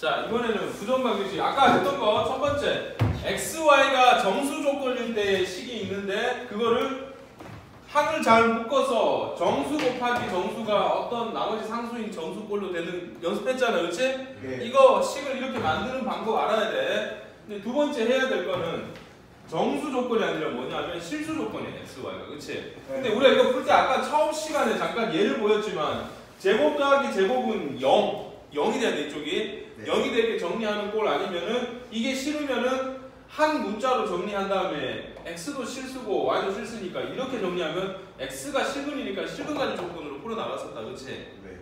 자 이번에는 부정방정식. 아까 했던 거 첫 번째. X, y가 정수 조건일 때의 식이 있는데 그거를 항을 잘 묶어서 정수 곱하기 정수가 어떤 나머지 상수인 정수꼴로 되는 연습했잖아 그렇지? 네. 이거 식을 이렇게 만드는 방법 알아야 돼. 근데 두 번째 해야 될 거는 정수 조건이 아니라 뭐냐면 실수 조건이야 x, y가. 그렇지? 근데 우리가 이거 풀 때 아까 처음 시간에 잠깐 예를 보였지만 제곱 더하기 제곱은 0 0이 돼야 돼 이쪽이 네. 0이 되게 정리하는 꼴 아니면은 이게 싫으면은 한 문자로 정리한 다음에 x도 실수고 y도 실수니까 이렇게 정리하면 x가 실근이니까 실근간의 조건으로 풀어나갔었다 그치? 네.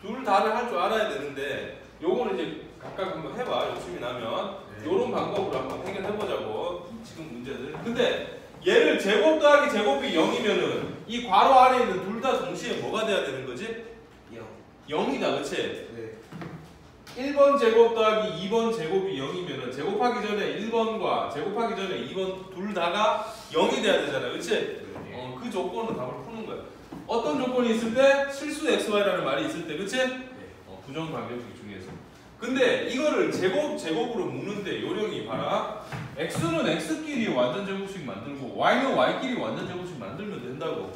둘 다를 할 줄 알아야 되는데 요거는 이제 각각 한번 해봐 욕심이 나면 네. 요런 방법으로 한번 해결해보자고 지금 문제들 근데 얘를 제곱 더하기 제곱이 0이면은 이 괄호 안에 있는 둘 다 동시에 뭐가 돼야 되는 거지? 0이다 그치? 네. 1번 제곱 더하기 2번 제곱이 0이면은 제곱하기 전에 1번과 제곱하기 전에 2번 둘 다가 0이 돼야 되잖아 그치? 네. 어, 그 조건으로 답을 푸는 거야 어떤 조건이 있을 때 실수 xy라는 말이 있을 때 그치? 어, 부정 방정식 중에서. 근데 이거를 제곱 제곱으로 묶는데 요령이 봐라. x는 x끼리 완전 제곱식 만들고 y는 y끼리 완전 제곱식 만들면 된다고.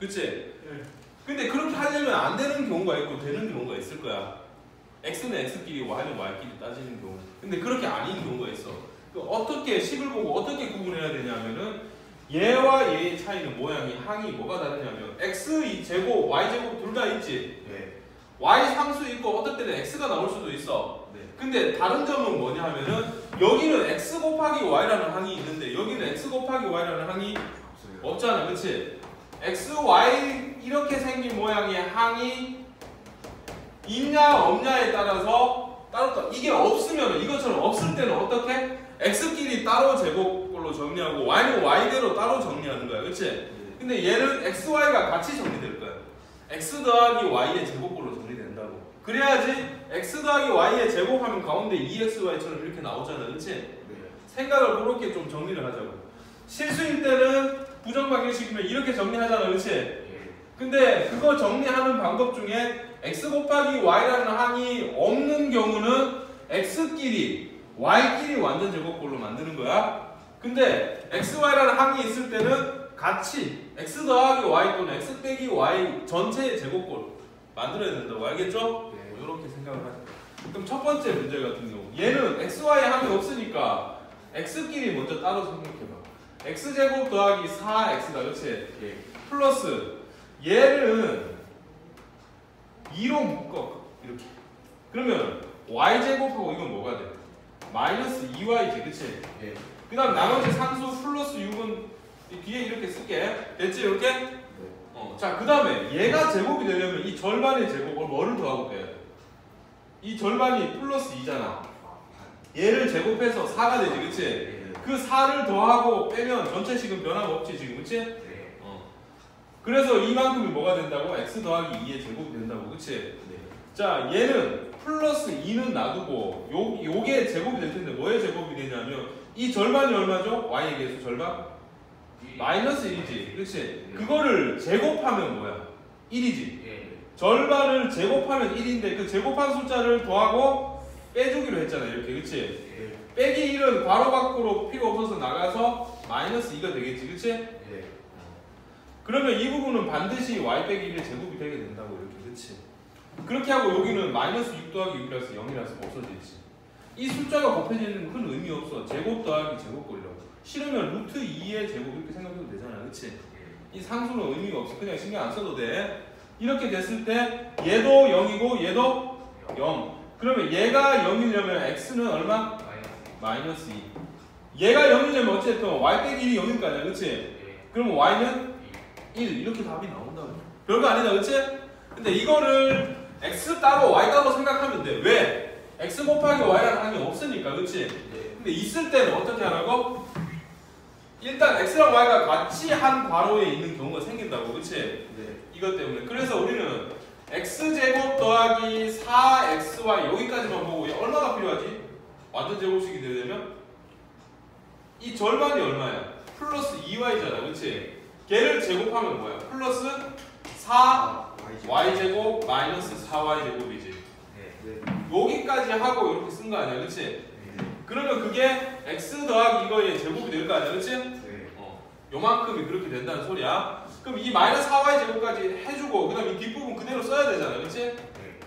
그치? 근데 그렇게 하려면 안 되는 경우가 있고 되는 경우가 있을 거야. X는 x끼리 y는 y끼리 따지는 경우. 근데 그렇게 아닌 경우가 있어. 그 어떻게 식을 보고 어떻게 구분해야 되냐면은 얘와 얘의 차이는 모양이 항이 뭐가 다르냐면 x 이 제곱 y 제곱 둘 다 있지. 네. y 상수 있고 어떨 때는 x가 나올 수도 있어. 네. 근데 다른 점은 뭐냐 하면은 여기는 x 곱하기 y라는 항이 있는데 여기는 x 곱하기 y라는 항이. 없잖아. 그치? x, y 이렇게 생긴 모양의 항이 있냐 없냐에 따라서 따로 따로 이게 없으면 이것처럼 없을 때는 어떻게? x끼리 따로 제곱꼴로 정리하고 y는 y대로 따로 정리하는 거야. 그치? 네. 근데 얘는 x, y가 같이 정리될 거야. x 더하기 y의 제곱꼴로 정리된다고. 그래야지 x 더하기 y의 제곱하면 가운데 2xy처럼 이렇게 나오잖아. 그치? 네. 생각을 그렇게 좀 정리를 하자고. 실수일 때는 부정방정식이면 이렇게 정리하잖아. 그치? 네. 근데 그거 정리하는 방법 중에 x 곱하기 y라는 항이 없는 경우는 x끼리 y끼리 완전 제곱꼴로 만드는 거야. 근데 x, y라는 항이 있을 때는 같이 x 더하기 y 또는 x 빼기 y 전체의 제곱꼴 만들어야 된다고 알겠죠? 네. 이렇게 생각을 하자. 그럼 첫 번째 문제 같은 경우 얘는 x, y 항이 없으니까 x끼리 먼저 따로 생각해봐. x제곱 더하기 4x다 그렇지? 네. 플러스 얘를 2로 묶어 이렇게 그러면 y제곱하고 이건 뭐가 돼? 마이너스 2y지 그치? 네. 그 다음 나머지 상수 플러스 6은 이 뒤에 이렇게 쓸게 됐지 이렇게? 네. 어. 자, 그 다음에 얘가 제곱이 되려면 이 절반의 제곱을 뭐를 더하고 빼야 돼? 이 절반이 플러스 2잖아. 얘를 제곱해서 4가 되지, 그치? 네. 그 4를 더하고 빼면 전체식은 변화가 없지, 지금, 그치? 네. 어. 그래서 이만큼이 뭐가 된다고? x 더하기 2의 제곱이 된다고, 그치? 네. 자, 얘는 플러스 2는 놔두고 요, 요게 제곱이 될 텐데 뭐의 제곱이 되냐면 이 절반이 얼마죠? y에 비해서 절반? 마이너스 1이지, 그치? 그거를 제곱하면 뭐야? 1이지. 예. 절반을 제곱하면 1인데 그 제곱한 숫자를 더하고 빼주기로 했잖아 이렇게 그치? 예. 빼기 1은 괄호 밖으로 필요 없어서 나가서 마이너스 2가 되겠지 그치? 예. 그러면 이 부분은 반드시 y 빼기 1의 제곱이 되게 된다고 이렇게 그치? 그렇게 하고 여기는 마이너스 6 더하기 6이라서 0이라서 없어지지 이 숫자가 곱해지는 큰 의미 없어 제곱 더하기 제곱꼴이라고 싫으면 루트 2의 제곱 이렇게 생각해도 되잖아 그치? 이 상수는 의미가 없어 그냥 신경 안 써도 돼 이렇게 됐을 때 얘도 0이고 얘도 0 그러면 얘가 0이려면 x는 얼마? 마이너스 2 얘가 0이려면 어쨌든 y 빼기 1이 0일 거 아니야 그치? 예. 그러면 y는 1 이렇게 답이 나온다고 별거 아니다 그치? 근데 이거를 x 따로 y 따로 생각하면 돼 왜? x 곱하기 y라는 항이 없으니까 그치? 예. 근데 있을 때는 어떻게 하라고? 일단 x랑 y가 같이 한 괄호에 있는 경우가 생긴다고 그치? 네. 이것 때문에 그래서 우리는 x제곱 더하기 4xy 여기까지만 보고 얼마가 필요하지? 완전 제곱식이 되려면 이 절반이 얼마야? 플러스 2y잖아 그치? 걔를 제곱하면 뭐야? 플러스 4 아, y제곱 마이너스 4y제곱이지 네. 네. 여기 여기까지 하고 이렇게 쓴 거 아니야, 그렇지? 그러면 그게 x 더하기 이거의 제곱이 될 거 아니야, 그렇지? 네. 어, 요만큼이 그렇게 된다는 소리야. 그럼 이 마이너스 4y 제곱까지 해주고 그다음 이 뒷부분 그대로 써야 되잖아, 그렇지? 네.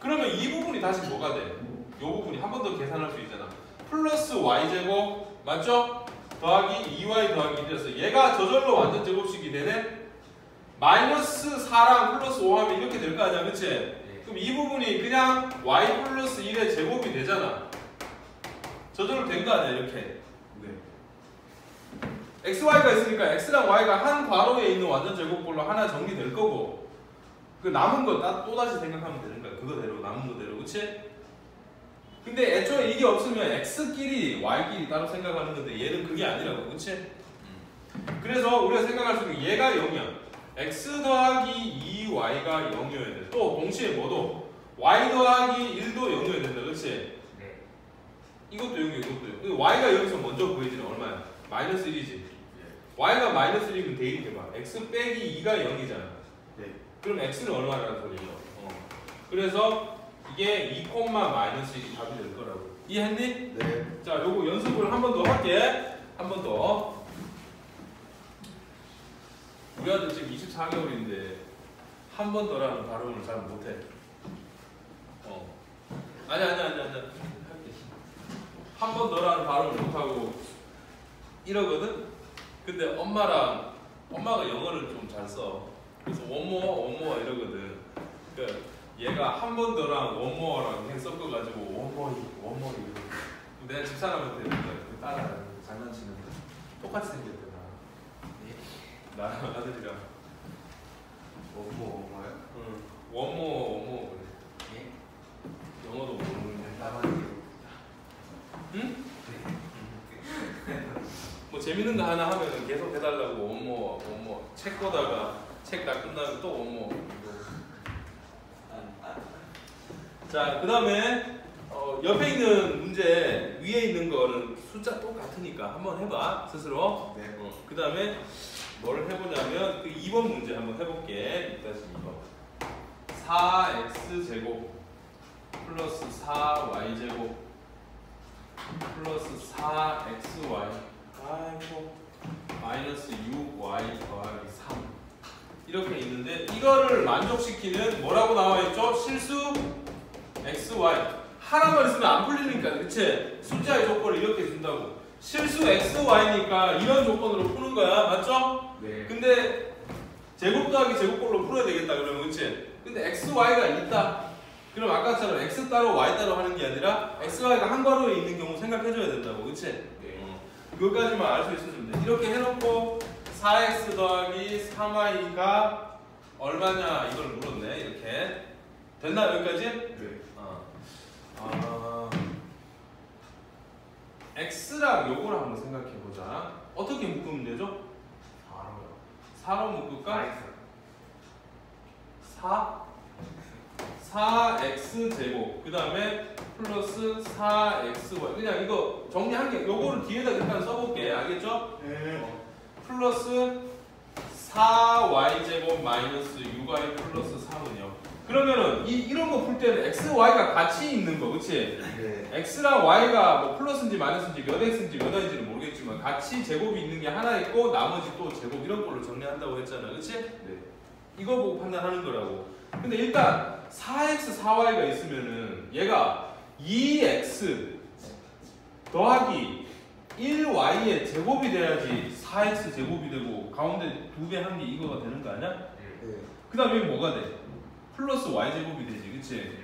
그러면 이 부분이 다시 뭐가 돼? 이 부분이 한 번 더 계산할 수 있잖아. 플러스 y 제곱 맞죠? 더하기 2y 더하기 1이었어. 얘가 저절로 완전 제곱식이 되네. 마이너스 4랑 플러스 5 하면 이렇게 될 거 아니야, 그치? 네. 그럼 이 부분이 그냥 y 플러스 1의 제곱이 되잖아. 저절로 된 거 아니야, 이렇게. 네. xy가 있으니까 x랑 y가 한 괄호에 있는 완전 제곱꼴로 하나 정리될 거고 그 남은 거 또 다시 생각하면 되는 거야 그거대로 남은 거대로 그치? 근데 애초에 이게 없으면 x끼리 y끼리 따로 생각하는 건데 얘는 그게 아니라고 그치? 그래서 우리가 생각할 수 있는 게 얘가 0이야 x 더하기 2y가 0이어야 돼 또 동시에 뭐도 y 더하기 1도 0이어야 된다 그치? 네. 이것도 0이고 이것도 0 y가 여기서 먼저 보여지는 얼마야? 마이너스 1이지 네. y가 마이너스 1이면 대입 해봐. x 빼기 2가 0이잖아. 네. 그럼 x는 얼마라는 소리죠? 어. 그래서 이게 2, 마이너스 1이 답이 될 거라고. 이해했니? 네. 자, 요거 연습을 한 번 더 할게. 한 번 더. 우리 아들 지금 24개월인데 한 번 더라는 발음을 잘 못해. 어. 아니 아니 아니 아니. 할게. 한 번 더라는 발음을 못하고 이러거든. 근데 엄마랑 엄마가 영어를 좀 잘 써. 그래서 원모어 원모어 이러거든. 그러니까 얘가 한 번 더랑 원모어랑 해 섞어가지고 원모이 원모이. 내가 집사람한테 그 따라 장난치는데 똑같이 생겼더라. 나랑 아들이랑 뭐뭐 뭐요? 응. 원모어 원모어 그래. 예. 영어도 모르는데. 나만 응? 뭐 재밌는 거 하나 하면 계속 해달라고 원모 원모 책 보다가 책 다 끝나면 또 원모 자 그 다음에 어, 옆에 있는 문제 위에 있는 거는 숫자 똑같으니까 한번 해봐 스스로 네. 어, 그 다음에 뭘 해보냐면 그 2번 문제 한번 해볼게 다시 이거 4x 제곱 플러스 4y 제곱 플러스 4xy 아이고 마이너스 6y 더하기 3 이렇게 있는데 이거를 만족시키는 뭐라고 나와 있죠? 실수 xy 하나만 있으면 안 풀리니까 그치? 숫자의 조건을 이렇게 준다고 실수 xy니까 이런 조건으로 푸는 거야 맞죠? 네. 근데 제곱 더하기 제곱꼴로 풀어야 되겠다 그러면 그치? 근데 xy가 있다 그럼 아까처럼 x 따로 y 따로 하는 게 아니라 xy가 한 괄호에 있는 경우 생각해줘야 된다고 그치? 네. 어, 그것까지만 알 수 있으면 돼 이렇게 해놓고 4x 더하기 3y가 얼마냐 이걸 물었네 이렇게 됐나 여기까지? 네. 어. 아, x랑 요거를 한번 생각해 보자 어떻게 묶으면 되죠? 바로요. 4로 묶을까? 나이스. 4 4x 제곱 그 다음에 플러스 4xy 그냥 이거 정리한 게 요거를 뒤에다 일단 써볼게 알겠죠? 네. 어, 플러스 4y 제곱 마이너스 6y 플러스 3은요 그러면은 이, 이런 거 풀 때는 x, y가 같이 있는 거 그치? 네. x랑 y가 뭐 플러스인지 마이너스인지 몇 x인지 몇 y인지는 모르겠지만 같이 제곱이 있는 게 하나 있고 나머지 또 제곱 이런 걸로 정리한다고 했잖아 그치? 네. 이거 보고 판단하는 거라고. 근데 일단 4x, 4y가 있으면은 얘가 2x 더하기 1y의 제곱이 돼야지 4x 제곱이 되고 가운데 두 배 한 게 이거가 되는 거 아니야? 네. 그 다음에 뭐가 돼? 플러스 y 제곱이 되지, 그치?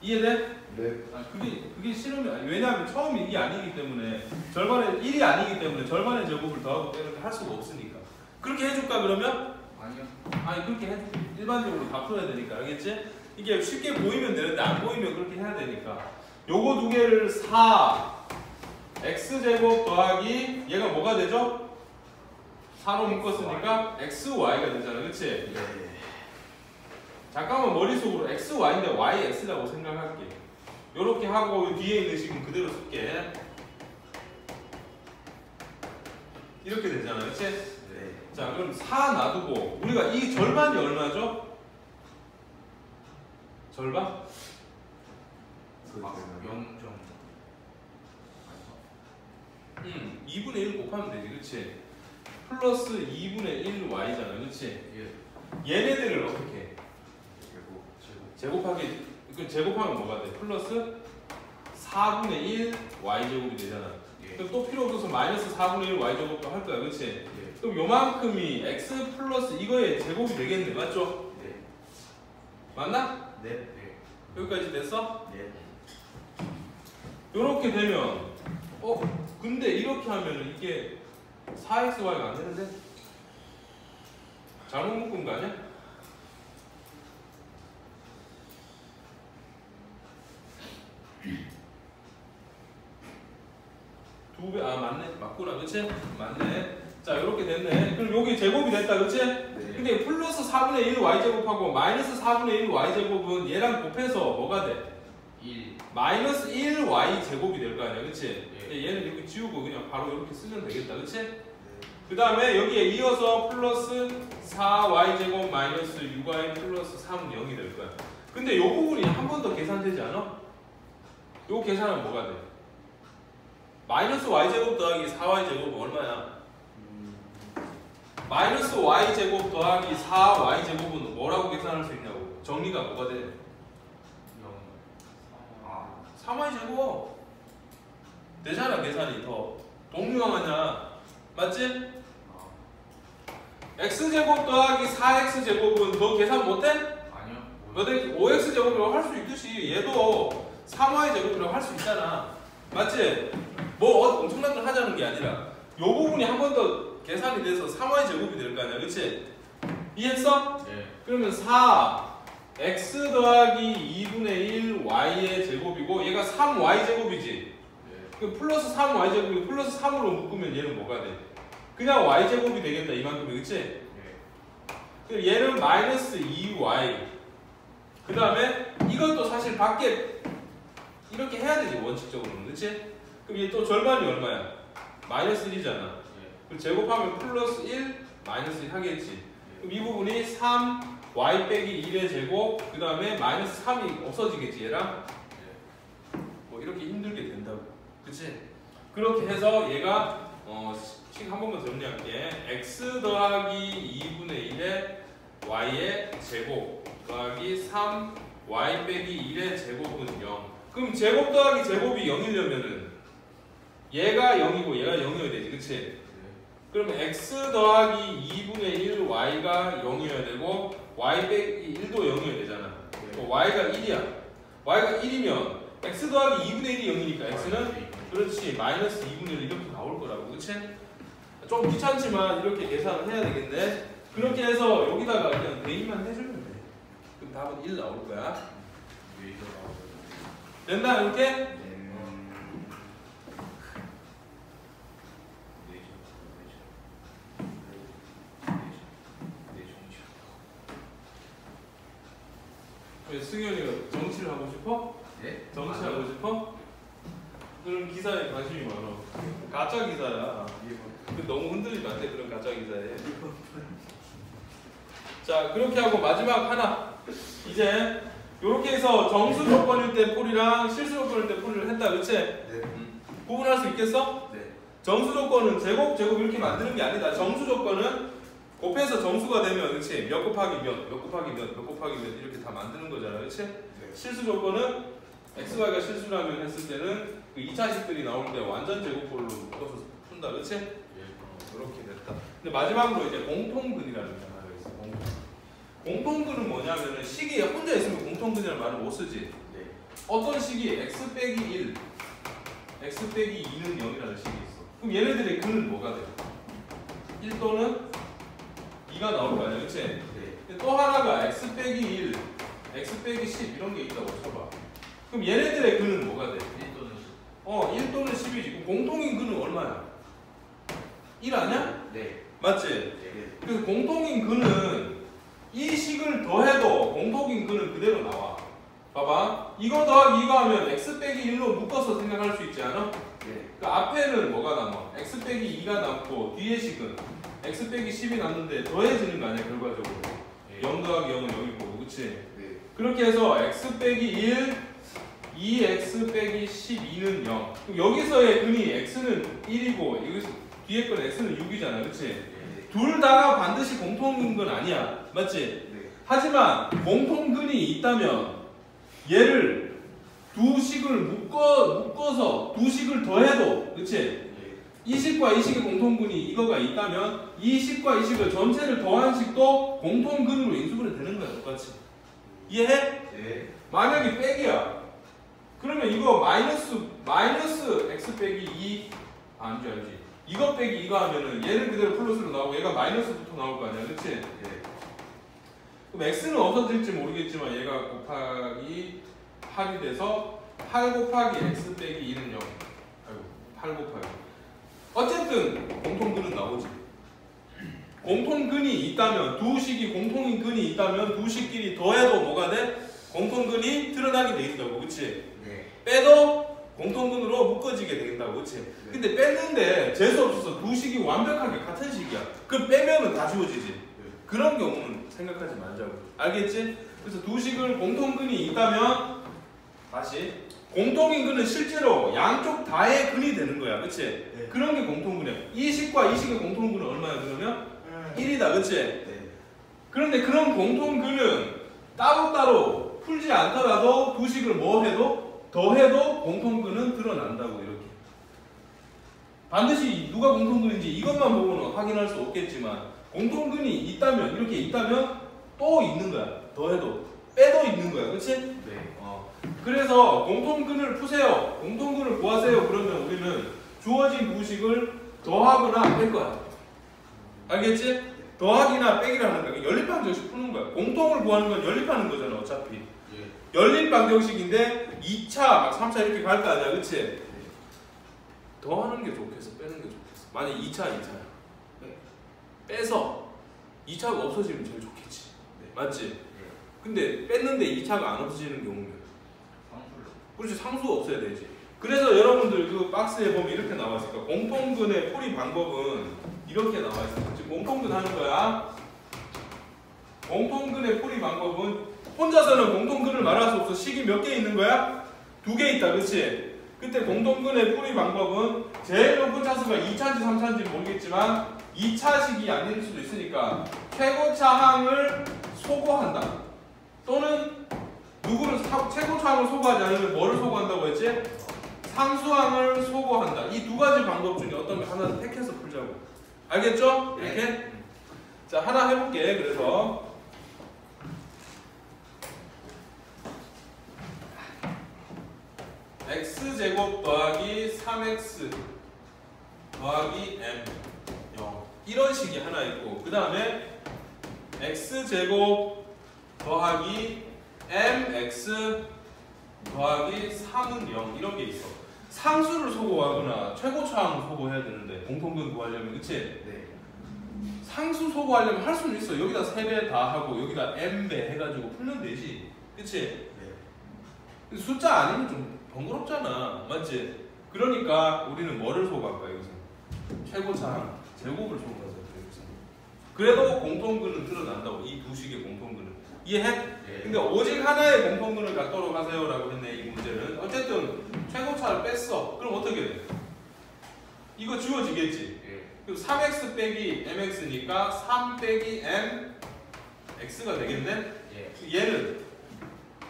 이해돼? 네. 아, 그게, 그게 싫으면, 아니, 왜냐하면 처음 일이 아니기 때문에, 절반의, 1이 아니기 때문에 절반의 제곱을 더하고 빼는 할 수가 없으니까. 그렇게 해줄까, 그러면? 아니요. 아니 그렇게 해 일반적으로 다 풀어야 되니까 알겠지? 이게 쉽게 보이면 되는데 안 보이면 그렇게 해야 되니까 요거 두 개를 4 x 제곱 더하기 얘가 뭐가 되죠? 4로 묶었으니까 x y가 되잖아 그치? 네. 잠깐만 머릿속으로 x y인데 y x라고 생각할게 요렇게 하고 요 뒤에 있는 식은 그대로 쓸게 이렇게 되잖아 그치? 네. 자 그럼 4 놔두고 우리가 이 절반이 얼마죠? 절반? 아, 0점. 응 2분의 1 곱하면 되지 그치? 플러스 2분의 1 y잖아 그치? 예. 얘네들을 어떻게 해? 제곱. 제곱. 제곱하기 그 제곱하면 뭐가 돼? 플러스 4분의 1 y 제곱이 되잖아 예. 그럼 또 필요 없어서 마이너스 4분의 1 y 제곱도 할 거야 그치? 예. 그럼 요만큼이 x 플러스 이거의 제곱이 되겠네 맞죠? 네. 맞나? 네. 네. 여기까지 됐어? 네. 요렇게 되면 어? 근데 이렇게 하면은 이게 4xy가 안 되는데? 잘못 묶은 거 아니야? 두 배, 아 맞네 맞구나 그치? 맞네 자 이렇게 됐네 그럼 여기 제곱이 됐다 그치? 네. 근데 플러스 4분의 1 y제곱하고 마이너스 4분의 1 y제곱은 얘랑 곱해서 뭐가 돼? 1. 마이너스 1 y 제곱이 될 거 아니야, 그치? 예. 얘는 이렇게 지우고 그냥 바로 이렇게 쓰면 되겠다, 그치? 네. 그 다음에 여기에 이어서 플러스 4 y 제곱 마이너스 6y 플러스 3은 0이 될 거야. 근데 요 부분이 한 번 더 계산되지 않아? 요 계산은 뭐가 돼? 마이너스 y 제곱 더하기 4y 제곱은 얼마야? 음. 마이너스 y 제곱 더하기 4y 제곱은 뭐라고 계산할 수 있냐고? 정리가 뭐가 돼? 0. 아. 3y 제곱 되잖아 계산이 더 동류항하냐 맞지? 아. x 제곱 더하기 4x 제곱은 너 계산 못해? 아니요. 너네 5x 제곱이라고 할 수 있듯이 얘도 3y 제곱이라고 할 수 있잖아 맞지? 뭐 어- 엄청난 걸 하자는 게 아니라 요 부분이 한 번 더 계산이 돼서 3y 제곱이 될 거 아니야 그치? 이해했어? 네. 그러면 4 x 더하기 2분의 1 y의 제곱이고 얘가 3y 제곱이지 네. 그 플러스 3y 제곱이 플러스 3으로 묶으면 얘는 뭐가 돼? 그냥 y 제곱이 되겠다 이만큼이 그치? 네. 그럼 얘는 마이너스 2y 그 다음에 이것도 사실 밖에 이렇게 해야 되지 원칙적으로는 그치? 그럼 얘 또 절반이 얼마야? 마이너스 1이잖아 네. 그럼 제곱하면 플러스 1 마이너스 1 하겠지 네. 그럼 이 부분이 3 y 빼기 1의 제곱 그 다음에 마이너스 3이 없어지겠지 얘랑 뭐 이렇게 힘들게 된다고 그치? 그렇게 해서 얘가 어, 식 한 번만 정리할게 x 더하기 2분의 1의 y의 제곱 더하기 3 y 빼기 1의 제곱은 0 그럼 제곱 더하기 제곱이 0이려면은 얘가 0이고 얘가 0이어야 되지 그치? 네. 그러면 x 더하기 2분의 1 y가 0이어야 되고 y 빼기 1도 0이어야 되잖아 네. 어, y가 1이야. y가 1이면 x 더하기 2분의 1이 0이니까 x는 네. 그렇지 마이너스 2분의 1 이렇게 나올 거라고 그치? 좀 귀찮지만 이렇게 계산을 해야 되겠네. 그렇게 해서 여기다가 그냥 대입만 해주면 돼. 그럼 답은 1 나올 거야. 됐나 이렇게? 네. 왜 승현이가 정치를 하고 싶어? 네? 정치하고 싶어? 그런 기사에 관심이 많아. 가짜 기사야. 그 너무 흔들리면 안 돼 그런 가짜 기사에. 자 그렇게 하고 마지막 하나 이제 이렇게 해서 정수 조건일 때 풀이랑 실수 조건일 때 풀이를 했다 그치? 네. 구분할 수 있겠어? 네. 정수 조건은 제곱 제곱 이렇게 만드는 게 아니다 정수 조건은 곱해서 정수가 되면 그치? 몇 곱하기 몇, 몇 곱하기 몇, 몇 곱하기 몇 이렇게 다 만드는 거잖아 그치? 네. 실수 조건은 XY가 실수라면 했을 때는 그 2차식들이 나올 때 완전 제곱꼴로 묶어서 푼다 그치? 이렇게 됐다. 근데 마지막으로 이제 공통근이라는 게 하나 있어. 공통. 공통근은 뭐냐면은 식이 혼자 있으면 공통근이라는 말을 못 쓰지. 네. 어떤 식이 x 빼기 1, x 빼기 2는 0이라는 식이 있어. 그럼 얘네들의 근은 뭐가 돼? 1 또는 2가 나올 거 아니야, 그치? 네. 근데 또 하나가 x 빼기 1, x 빼기 10 이런 게 있다고 쳐봐. 그럼 얘네들의 근은 뭐가 돼? 1 또는 10. 어, 1 또는 10이지. 그럼 공통인 근은 얼마야? 1 아니야? 네. 맞지? 네. 그래서 공통인 근은 이 식을 더해도 공통인 근은 그대로 나와. 봐봐. 이거 더하기 이거 하면 x 빼기 1로 묶어서 생각할 수 있지 않아? 네. 그 앞에는 뭐가 남아? x 빼기 2가 남고 뒤에 식은 x 빼기 10이 남는데 더해지는 거 아니야 결과적으로. 네. 0 더하기 0은 0이고 그치? 네. 그렇게 해서 x 빼기 1, 2x 빼기 12는 0. 그럼 여기서의 근이 x는 1이고 여기서 뒤에 건 x는 6이잖아, 그렇지? 네. 둘다 반드시 공통인 건 아니야, 맞지? 네. 하지만 공통근이 있다면 얘를 두 식을 묶어 묶어서 두 식을 더해도, 그렇지? 네. 이 식과 이 식의 공통근이 이거가 있다면 이 식과 이 식을 전체를 더한 식도 공통근으로 인수분해 되는 거야 똑같이 이해해? 네. 만약에 빼기야 그러면 이거 마이너스 마이너스 x 빼기 2 아, 알지 알지 이거 빼기 이거 하면은 얘는 그대로 플러스로 나오고 얘가 마이너스부터 나올 거 아니야 그치? 네. 그럼 x는 없어질지 모르겠지만 얘가 곱하기 8이 돼서 8 곱하기 x 빼기 2는 0 아이고 8 곱하기 어쨌든 공통근은 나오지 공통근이 있다면 두 식이 공통인 근이 있다면 두 식끼리 더해도 뭐가 돼? 공통근이 드러나게 돼 있다고 그치? 네. 빼도 공통근으로 묶어지게 된다고 그치? 근데 뺐는데 재수 없어서 두 식이 완벽하게 같은 식이야 그럼 빼면은 다 지워지지 그런 경우는 생각하지 말자고. 알겠지? 그래서 두 식을 공통근이 있다면 다시 공통인 근은 실제로 양쪽 다의 근이 되는 거야. 그치? 네. 그런 게 공통근이야. 이 식과 이 식의 공통근은 얼마야 그러면? 1이다. 그치? 네. 그런데 그런 공통근은 따로따로 풀지 않더라도 두 식을 뭐 해도 더해도 공통근은 드러난다고 이렇게. 반드시 누가 공통근인지 이것만 보고는 확인할 수 없겠지만 공통근이 있다면 이렇게 있다면 또 있는 거야. 더해도 빼도 있는 거야. 그렇지? 네. 어. 그래서 공통근을 푸세요. 공통근을 구하세요. 그러면 우리는 주어진 부식을 더하거나 뺄 거야. 알겠지? 더하기나 빼기라는 거야. 연립방정식 푸는 거야. 공통을 구하는 건 연립하는 거잖아. 어차피. 예. 연립방정식인데 2차, 막 3차 이렇게 갈 거 아니야. 그치? 더 하는 게 좋겠어? 빼는 게 좋겠어? 만약 2차, 2차야. 빼서 2차가 없어지면 제일 좋겠지. 네. 맞지? 근데 뺐는데 2차가 안 없어지는 경우면 상술로. 그렇지 상수가 없어야 되지. 그래서 여러분들 그 박스에 보면 이렇게 나와 있을까? 공통근의 풀이 방법은 이렇게 나와 있어. 지금 공통근 하는 거야. 공통근의 풀이 방법은 혼자서는 공통근을 말할 수 없어. 식이 몇 개 있는 거야? 두 개 있다, 그렇지? 그때 공통근의 풀이 방법은 제일 높은 차수가 2차인지 3차인지 모르겠지만 2차식이 아닐 수도 있으니까 최고 차항을 소거한다. 또는 누구를 사- 최고 차항을 소거하지 않으면 뭐를 소거한다고 했지? 상수항을 소거한다. 이 두 가지 방법 중에 어떤 거 하나 택해서 풀자고. 알겠죠? 이렇게? 자, 하나 해볼게. 그래서 x제곱 더하기 3x 더하기 m 0 이런 식이 하나 있고 그 다음에 x제곱 더하기 mx 더하기 3은 0 이런 게 있어 상수를 소거하거나 최고차항을 소거해야 되는데 공통근 구하려면 그치? 네. 상수 소거하려면 할 수는 있어 여기다 3배 다 하고 여기다 m배 해가지고 풀면 되지 그치? 네. 숫자 아니면 좀 번거롭잖아 맞지? 그러니까 우리는 뭐를 소거할 거야 여기서? 최고차항 제곱을 소거하자 여기서 그래도 공통근은 드러난다고 이 두 식의 공통근은 이해해? 네. 근데 오직 하나의 공통근을 갖도록 하세요라고 했네 이 문제는 어쨌든 최고차를 뺐어 그럼 어떻게 돼? 이거 지워지겠지 네. 그럼 3x 빼기 mx니까 3 빼기 m x가 되겠네 예. 얘는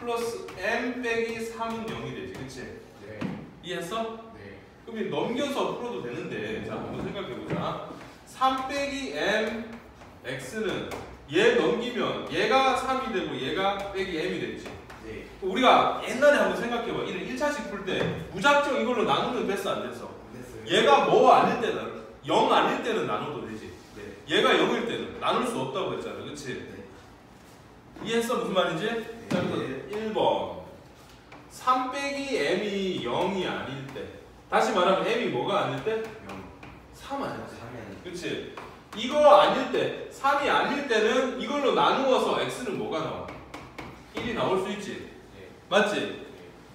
플러스 m 빼기 3은 0이 되지 그치? 네. 이해했어? 네. 그럼 이 넘겨서 풀어도 되는데 자 한번 생각해보자 3 빼기 m x는 얘 넘기면 얘가 3이 되고 얘가 빼기 m이 되지 네. 우리가 옛날에 한번 생각해봐 이런 1차식 풀 때 무작정 이걸로 나누면 됐어 안 됐어? 됐어요. 얘가 뭐 아닐 때는 0 아닐 때는 나눠도 되지 네. 얘가 0일 때는 나눌 수 없다고 했잖아 그치? 네. 이해했어 무슨 말인지? 자 그래서 1번 3 빼기 m이 0이 아닐 때 다시 말하면 m이 뭐가 아닐 때? 영. 3 아니야 사면. 그치? 이거 아닐 때 3이 아닐 때는 이걸로 나누어서 x는 뭐가 나와? 1이 나올 수 있지 네. 맞지?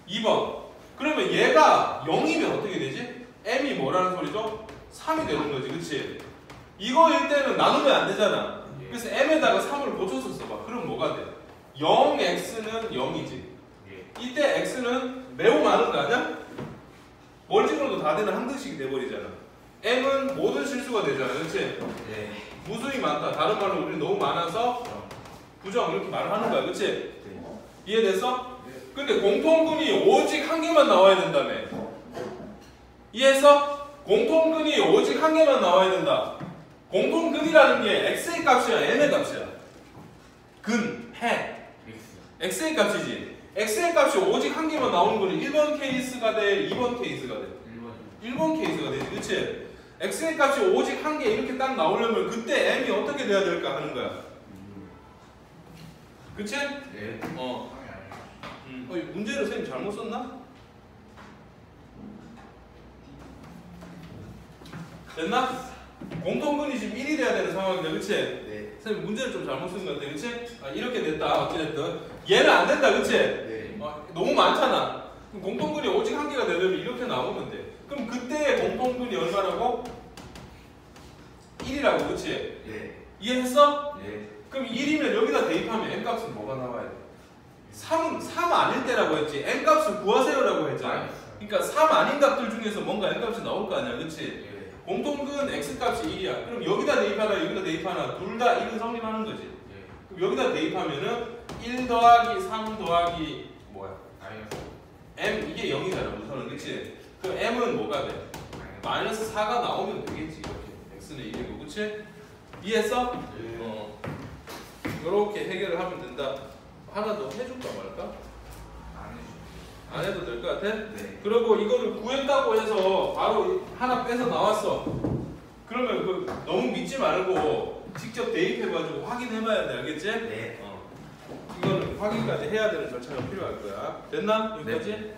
2번 그러면 얘가 0이면 어떻게 되지? m이 뭐라는 소리죠? 3이 되는 거지 그치? 이거일 때는 나누면 안 되잖아 예. 그래서 m에다가 3을 고쳐서 써봐 그럼 뭐가 돼? 0x는 0이지. 예. 이때 x는 매우 많은 거 아니야? 원칙으로도 다 되는 한글씩이 돼버리잖아. m은 모든 실수가 되잖아. 그치? 네. 무수히 많다. 다른 말로 우리 너무 많아서 부정 이렇게 말을 하는 거야. 그치? 네. 이해됐어? 네. 근데 공통근이 오직 한 개만 나와야 된다며. 이해했어? 공통근이 오직 한 개만 나와야 된다. 공통근이라는 게 x의 값이야, n의 값이야. 근, 해. X. x의 값이지. x의 값이 오직 한 개만 나오는 거는 1번 케이스가 돼, 2번 케이스가 돼. 1번. 1번 케이스가 되지, 그치? x의 값이 오직 한 개 이렇게 딱 나오려면 그때 m이 어떻게 돼야 될까 하는 거야. 그치? 네. 어. 음. 어, 이 문제를 선생님 잘못 썼나? 됐나? 공통근이 지금 1이 돼야 되는 상황인데, 그치? 네. 선생님 문제를 좀 잘못 쓴것 같아, 그치? 아, 이렇게 됐다, 어찌됐든. 얘는 안 된다, 그치? 네. 어, 너무 많잖아. 그럼 공통근이 오직 한 개가 되려면 이렇게 나오면 돼. 그럼 그때의 공통근이 얼마라고? 1이라고, 그치? 네. 이해했어? 네. 그럼 1이면 여기다 대입하면 n 값은 뭐가 나와야 돼? 3은 3 아닐 때라고 했지. n 값을 구하세요라고 했잖아. 그러니까 3 아닌 값들 중에서 뭔가 n 값이 나올 거 아니야, 그치? 네. 공통근 x 값이 1이야. 그럼 여기다 대입하나 여기다 대입하나 둘 다 1은 성립하는 거지. 네. 그럼 여기다 대입하면은 1 더하기 3 더하기 뭐야? 마이너스. m 이게 0이잖아 우선은 그치? 그 m은 뭐가 돼? 마이너스 4가 나오면 되겠지 이렇게 x는 1이고 그치? 이해했어? 네. 어 이렇게 해결을 하면 된다 하나 더 해줄까 말까? 안 해도 될 것 같아? 네. 그리고 이거를 구했다고 해서 바로 하나 빼서 나왔어 그러면 그 너무 믿지 말고 직접 대입해가지고 확인해봐야 돼 알겠지? 네. 어. 이거는 확인까지 해야 되는 절차가 필요할 거야 됐나? 여기까지? 어.